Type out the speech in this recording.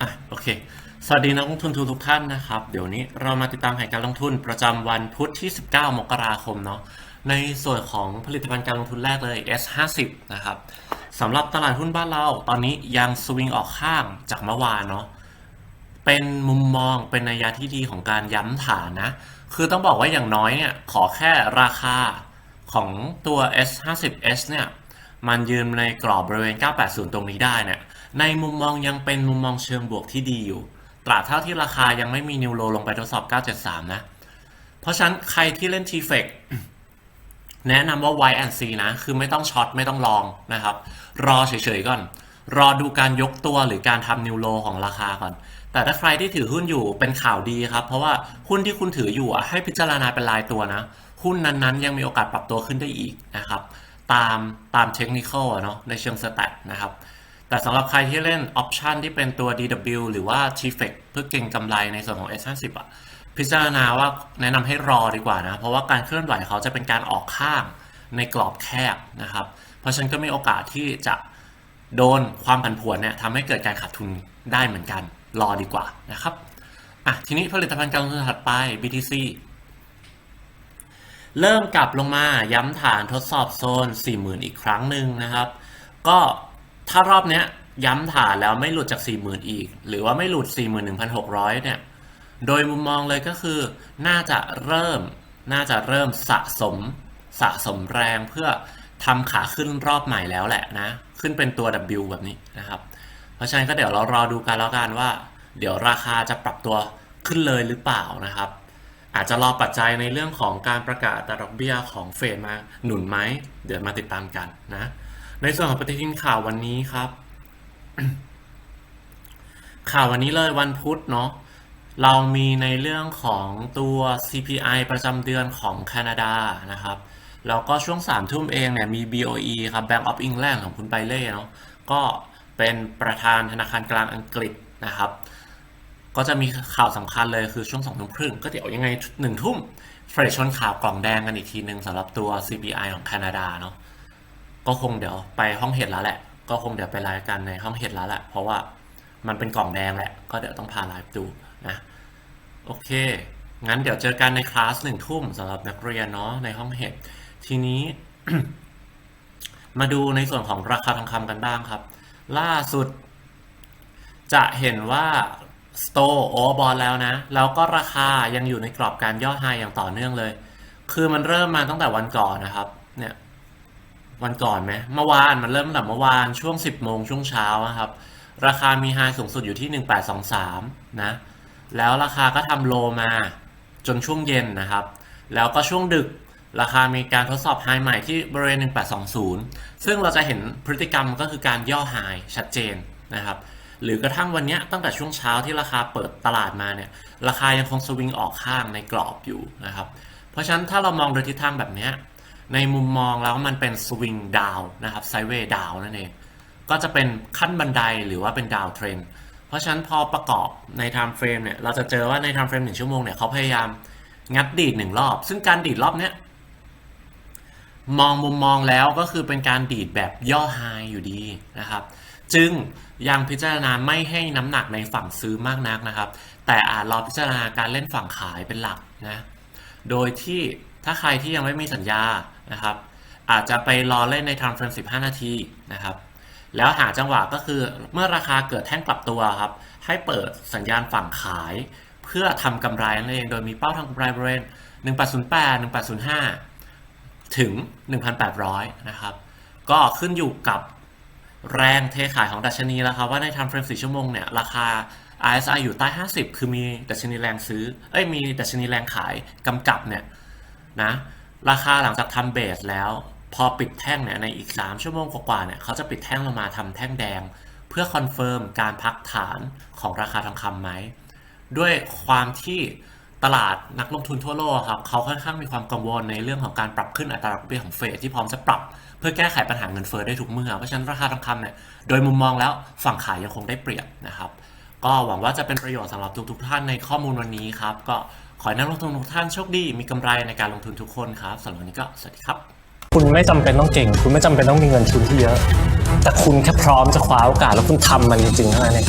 อะโอเค สวัสดีนักลงทุนทุกท่านนะครับ เดี๋ยวนี้เรามาติดตามแผนการลงทุนประจำวันพุธที่ 19 มกราคมเนาะในส่วนของผลิตภัณฑ์การลงทุนแรกเลย S50 นะครับสำหรับตลาดหุ้นบ้านเราตอนนี้ยังสวิงออกข้างจากเมื่อวานเนาะเป็นมุมมองเป็นนัยยะที่ดีของการย้ำฐานนะ คือต้องบอกว่าอย่างน้อยเนี่ยขอแค่ราคาของตัว S50S เนี่ย มันยืนในกรอบบริเวณ 980 ตรงนี้ได้เนี่ย ในมุมมองยังเป็นมุมมองเชิงบวกที่ดีอยู่ ตราบเท่าที่ราคายังไม่มีนิวโลลงไปทดสอบ 973 นะ เพราะฉะนั้นใครที่เล่น t f e c แนะนำว่า Y and C นะ คือไม่ต้องช็อตไม่ต้องลองนะครับ รอเฉยๆก่อน รอดูการยกตัวหรือการทำนิวโลของราคาก่อน แต่ถ้าใครที่ถือหุ้นอยู่เป็นข่าวดีครับ เพราะว่าหุ้นที่คุณถืออยู่ให้พิจารณาเป็นรายตัวนะ หุ้นนั้นๆ ยังมีโอกาสปรับตัวขึ้นได้อีกนะครับ ตามตามเทคนิคอะเนาะในเชิงสแตทนะครับ แต่สำหรับใครที่เล่นออปชันที่เป็นตัว DW หรือว่า t f e c เพื่อเก่งกำไรในส่วนของ S50 อะพิจารณาว่าแนะนำให้รอดีกว่านะ เพราะว่าการเคลื่อนไหวเขาจะเป็นการออกข้างในกรอบแคบนะครับ เพราะฉะนั้นก็มีโอกาสที่จะโดนความผันผวนเนี่ยทำให้เกิดการขาดทุนได้เหมือนกัน รอดีกว่านะครับอะทีนี้ผลิตภัณฑ์การลงทุนถัดไป BTC เริ่มกลับลงมาย้ำฐานทดสอบโซน 40,000 อีกครั้งหนึ่งนะครับ ก็ถ้ารอบเนี้ยย้ำฐานแล้วไม่หลุดจาก 40,000 อีก หรือว่าไม่หลุด 41,600 เนี่ย โดยมุมมองเลยก็คือน่าจะเริ่มน่าจะเริ่มสะสมสะสมแรงเพื่อทำขาขึ้นรอบใหม่แล้วแหละนะ ขึ้นเป็นตัว W แบบนี้นะครับ เพราะฉะนั้นก็เดี๋ยวเรารอดูกันแล้วกันว่า เดี๋ยวราคาจะปรับตัวขึ้นเลยหรือเปล่านะครับ อาจจะรอปัจจัยในเรื่องของการประกาศอัตราดอกเบี้ยของเฟดมาหนุนไหม เดี๋ยวมาติดตามกันนะ ในส่วนของปฏิทินข่าววันนี้ครับ ข่าววันนี้เลยวันพุธเนาะเรามีในเรื่องของตัว CPI ประจำเดือนของแคนาดานะครับ แล้วก็ช่วง3ามทุ่มเองเนี่ยมี BOE ครับ Bank of England ของคุณไบเล่เนาะก็เป็นประธานธนาคารกลางอังกฤษนะครับ ก็จะมีข่าวสำคัญเลยคือช่วงสองทุ่มครึ่งก็เดี๋ยวยังไงหนึ่งทุ่มเฟรชชนข่าวกล่องแดงกันอีกทีหนึ่งสำหรับตัว CPI ของแคนาดาเนาะก็คงเดี๋ยวไปห้องเห็ดแล้วแหละ ก็คงเดี๋ยวไปไลฟ์กันในห้องเห็ดแล้วแหละ เพราะว่ามันเป็นกล่องแดงแหละ ก็เดี๋ยวต้องพาไลฟ์ดูนะ โอเค งั้นเดี๋ยวเจอกันในคลาสหนึ่งทุ่มสำหรับนักเรียนเนาะในห้องเห็ดทีนี้ มาดูในส่วนของราคาทองคำกันบ้างครับ ล่าสุด จะเห็นว่า สโตโอเวอร์บอลแล้วนะ แล้วก็ราคายังอยู่ในกรอบการย่อไฮอย่างต่อเนื่องเลย คือมันเริ่มมาตั้งแต่วันก่อนนะครับ เนี่ย วันก่อนไหมเมื่อวานมันเริ่มตั้งแต่เมื่อวานช่วง 10โมงช่วงเช้านะครับ ราคามีไฮสูงสุดอยู่ที่ 1823 นะ แล้วราคาก็ทำโลมาจนช่วงเย็นนะครับ แล้วก็ช่วงดึกราคามีการทดสอบไฮใหม่ที่บริเวณ 1820 ซึ่งเราจะเห็นพฤติกรรมก็คือการย่อไฮชัดเจนนะครับ หรือกระทั่งวันนี้ตั้งแต่ช่วงเช้าที่ราคาเปิดตลาดมาเนี่ยราคายังคงสวิงออกข้างในกรอบอยู่นะครับ เพราะฉะนั้นถ้าเรามองโดยทิศทางแบบนี้ในมุมมองแล้วมันเป็นสวิงดาวนะครับไซเวย์ดาวนั่นเองก็จะเป็นขั้นบันไดหรือว่าเป็นดาวเทรนเพราะฉะนั้นพอประกอบใน time frame เนี่ยเราจะเจอว่าใน time frame หนึ่งชั่วโมงเนี่ยเขาพยายามงัดดีดหนึ่งรอบ ซึ่งการดีดรอบเนี้ยมองมุมมองแล้วก็คือเป็นการดีดแบบย่อไฮอยู่ดีนะครับ จึงยังพิจารณาไม่ให้น้ำหนักในฝั่งซื้อมากนักนะครับ แต่อาจรอพิจารณาการเล่นฝั่งขายเป็นหลักนะโดยที่ถ้าใครที่ยังไม่มีสัญญานะครับ อาจจะไปรอเล่นใน time frame 15 นาทีนะครับ แล้วหาจังหวะก็คือเมื่อราคาเกิดแท่งปรับตัวครับ ให้เปิดสัญญาณฝั่งขาย เพื่อทำกำไรนั่นเองโดยมีเป้าทางกำไรบริเวณ 1808 1805 ถึง 1,800 นะครับ ก็ขึ้นอยู่กับ แรงเทขายของดัชนีแล้วครับว่าใน time frame 4ชั่วโมงเนี่ยราคา RSI อยู่ใต้ 50 คือมีดัชนีแรงซื้อ เอ้ยมีดัชนีแรงขายกำกับเนี่ยนะราคาหลังจากทำเบสแล้ว พอปิดแท่งเนี่ยในอีก 3 ชั่วโมงกว่าๆเนี่ยเขาจะปิดแท่งลงมาทำแท่งแดง เพื่อคอนเฟิร์มการพักฐานของราคาทองคำไหมด้วยความที่ ตลาดนักลงทุนทั่วโลกครับเขาค่อนข้างมีความกังวลในเรื่องของการปรับขึ้นอัตราดอกเบี้ยของเฟดที่พร้อมจะปรับ เพื่อแก้ไขปัญหาเงินเฟ้อได้ทุกเมื่อ เพราะฉะนั้นราคาทองคำเนี่ยโดยมุมมองแล้วฝั่งขายยังคงได้เปรียบนะครับ ก็หวังว่าจะเป็นประโยชน์สำหรับทุกๆท่านในข้อมูลวันนี้ครับ ก็ขอให้นักลงทุนทุกท่านโชคดีมีกำไรในการลงทุนทุกคนครับสำหรับวันนี้ก็สวัสดีครับ คุณไม่จำเป็นต้องเก่ง คุณไม่จำเป็นต้องมีเงินทุนที่เยอะ แต่คุณแค่พร้อมจะคว้าโอกาสแล้วคุณทำมันจริงๆเท่านั้นเอง